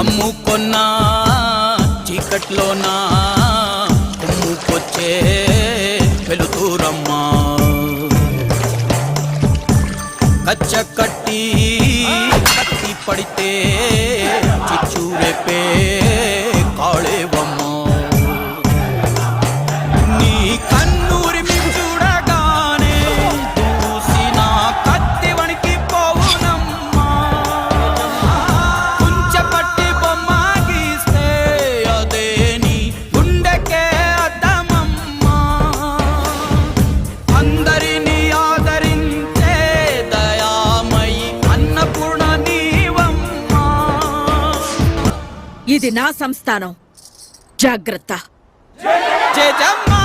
అమ్ముకున్నా చీకట్లోనా అమ్ముకొచ్చే వెలుతురమ్మా. కచ్చ కట్టి కత్తి పడితే అందరినీ ఆదరించే దయామయి అన్నపూర్ణ నీవమ్మా. ఇది నా సంస్థానం. జాగ్రత్త. జయజమ్మా